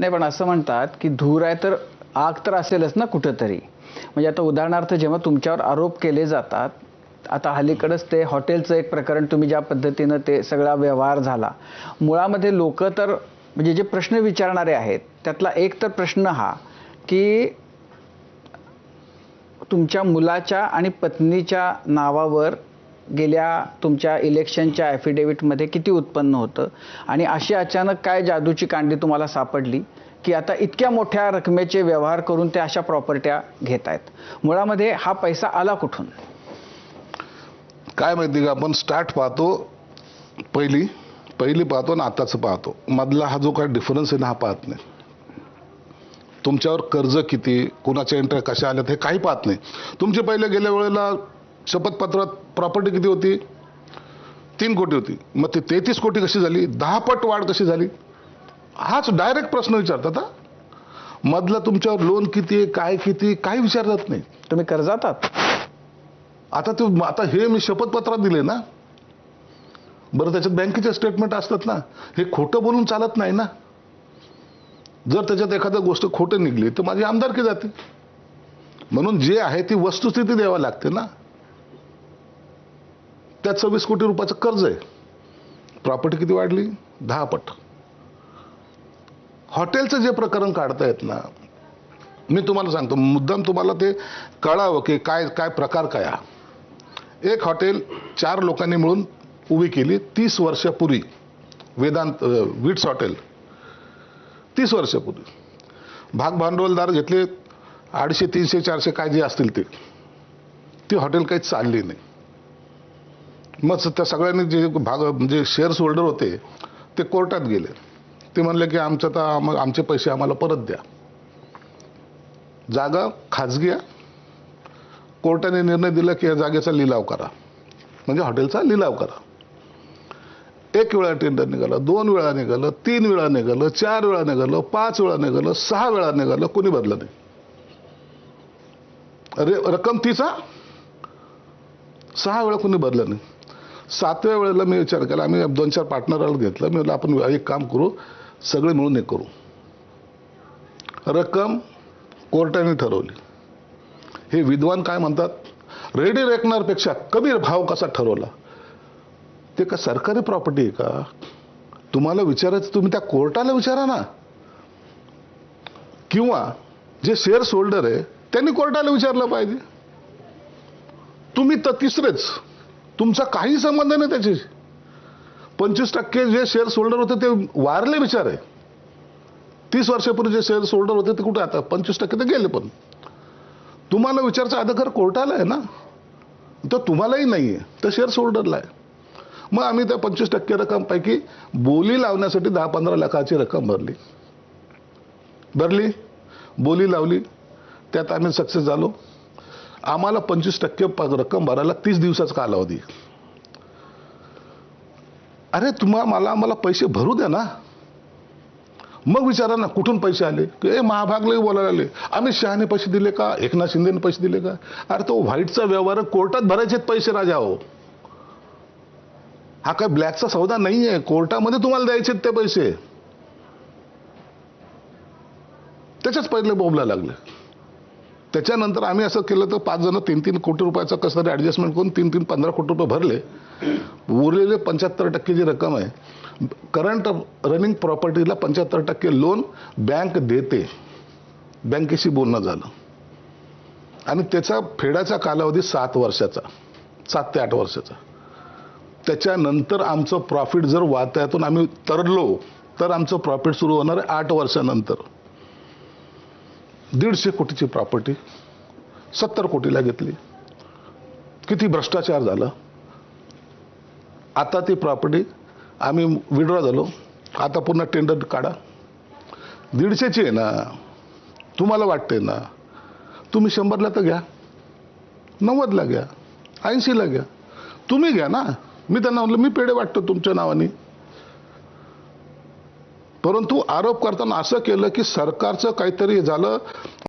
नाही पण असं म्हणतात की धूर आहे तर आग तर असेलच ना कुठंतरी. म्हणजे आता उदाहरणार्थ जेव्हा तुमच्यावर आरोप केले जातात आता हल्लीकडंच ते हॉटेलचं एक प्रकरण तुम्ही ज्या पद्धतीनं ते सगळा व्यवहार झाला. मुळामध्ये लोक तर म्हणजे जे प्रश्न विचारणारे आहेत त्यातला एक तर प्रश्न हा की तुमच्या मुलाच्या आणि पत्नीच्या नावावर गेल्या तुमच्या इलेक्शनच्या ॲफिडेव्हिटमध्ये किती उत्पन्न होतं? आणि अशी अचानक काय जादूची कांडी तुम्हाला सापडली की आता इतक्या मोठ्या रकमेचे व्यवहार करून ते अशा प्रॉपर्ट्या घेत आहेत? मुळामध्ये हा पैसा आला कुठून? काय माहिती का आपण स्टार्ट पाहतो पहिली पहिली पाहतो आणि आताचं पाहतो. मधला हा जो काय डिफरन्स आहे ना हा पाहत नाही. तुमच्यावर कर्ज किती कुणाच्या इंटरेस्ट कशा आल्यात हे काही पाहत नाही. तुमचे पहिले गेल्या वेळेला शपथपत्रात प्रॉपर्टी किती होती? तीन कोटी होती. मग ती तेहतीस कोटी कशी झाली? दहा पट वाढ कशी झाली? हाच डायरेक्ट प्रश्न विचारतात हा. मधलं तुमच्यावर लोन किती आहे? काय किती काही विचारतात नाही. तुम्ही कर्जात आहात. आता ते आता हे मी शपथपत्रात दिले ना. बरं त्याच्यात बँकेचे स्टेटमेंट असतात ना. हे खोटं बोलून चालत नाही ना. जर त्याच्यात एखादं गोष्ट खोटं निघली तर माझी आमदारकी जाते. म्हणून जे आहे ती वस्तुस्थिती द्यावी लागते ना. त्यात सव्वीस कोटी रुपयाचं कर्ज आहे. प्रॉपर्टी किती वाढली? दहा पट. हॉटेलचं जे प्रकरण काढता येत ना मी तुम्हाला सांगतो मुद्दाम तुम्हाला ते कळावं की काय काय प्रकार काय हा. एक हॉटेल चार लोकांनी मिळून उभी केली तीस वर्षापूर्वी वेदांत विट्स हॉटेल. तीस वर्षापूर्वी. भाग भांडवलदार घेतले अडीचशे तीनशे चारशे काय जे असतील ते. ती हॉटेल काही चालली नाही. मग त्या सगळ्यांनी जे भाग म्हणजे शेअर्स होल्डर होते ते कोर्टात गेले. ते म्हणले की आमचं तर आम- आमचे पैसे आम्हाला परत द्या. जागा खाजगी आहे. कोर्टाने निर्णय दिला की या जागेचा लिलाव करा. म्हणजे हॉटेलचा लिलाव करा. एक वेळा टेंडर निघालं दोन वेळा निघालं तीन वेळा निघालं चार वेळा निघालं पाच वेळा निघालं सहा वेळा निघालं कोणी भरलं नाही. अरे रक्कम तिचा सहा वेळा कोणी भरलं नाही. सातव्या वेळेला मी विचार केला आम्ही दोन चार पार्टनरला घेतलं. मी म्हटलं आपण एक काम करू सगळे मिळून एक करू. रक्कम कोर्टाने ठरवली. हे विद्वान काय म्हणतात? रेडी रेकनरपेक्षा कमी भाव कसा ठरवला? ते का सरकारी प्रॉपर्टी आहे का? तुम्हाला विचारायचं तुम्ही त्या कोर्टाला विचारा ना. किंवा जे शेअर्स होल्डर आहे त्यांनी कोर्टाला विचारलं पाहिजे. तुम्ही तर तिसरेच. तुमचा काही संबंध नाही त्याच्याशी. पंचवीस टक्के जे शेअर्स होल्डर होते ते वारले बिचारे. तीस वर्षापूर्वी जे शेअर्स होल्डर होते ते कुठे आता? पंचवीस टक्के ते गेले पण. तुम्हाला विचारचा अधिकार कोर्टाला आहे ना? तर तुम्हालाही नाही आहे तर शेअर्स होल्डरला आहे. मग आम्ही त्या पंचवीस टक्के रक्कमपैकी बोली लावण्यासाठी दहा पंधरा लाखाची रक्कम भरली. भरली? बोली लावली. त्यात आम्ही सक्सेस झालो. आम्हाला पंचवीस टक्के रक्कम भरायला तीस दिवसाचा कालावधी. अरे तुम्हा मला आम्हाला पैसे भरू द्या ना. मग विचारा ना कुठून पैसे आले? की ए महाभागलाही बोलायला आले. अमित शहाने पैसे दिले का? एकनाथ शिंदेने पैसे दिले का? अरे तो व्हाईटचा व्यवहार कोर्टात भरायचे पैसे राजा हो. हा काय ब्लॅकचा सौदा नाही आहे? कोर्टामध्ये तुम्हाला द्यायचे ते पैसे. त्याच्याच पहिले बोबला लागले. त्याच्यानंतर आम्ही असं केलं तर पाच जण तीन तीन कोटी रुपयाचं कसं तरी ॲडजस्टमेंट करून तीन तीन पंधरा कोटी रुपये भरले. उरलेले पंच्याहत्तर टक्के जी रक्कम आहे करंट रनिंग प्रॉपर्टीला पंच्याहत्तर टक्के लोन बँक देते. बँकेशी बोलणं झालं. आणि त्याचा फेडाचा कालावधी सात वर्षाचा सात ते आठ वर्षाचा. त्याच्यानंतर आमचं प्रॉफिट जर वात्यातून आम्ही तरलो तर आमचं प्रॉफिट सुरू होणार आहे आठ वर्षानंतर. दीडशे कोटीची प्रॉपर्टी सत्तर कोटीला घेतली. किती भ्रष्टाचार झाला? आता ती प्रॉपर्टी आम्ही विड्रॉ झालो. आता पुन्हा टेंडर काढा. दीडशेची आहे ना. तुम्हाला वाटते ना. तुम्ही शंभरला तर घ्या. नव्वदला घ्या. ऐंशीला घ्या. तुम्ही घ्या ना. मी त्यांना म्हटलं मी पेढे वाटतो तुमच्या नावाने. परंतु आरोप करताना असं केलं की सरकारचं काहीतरी झालं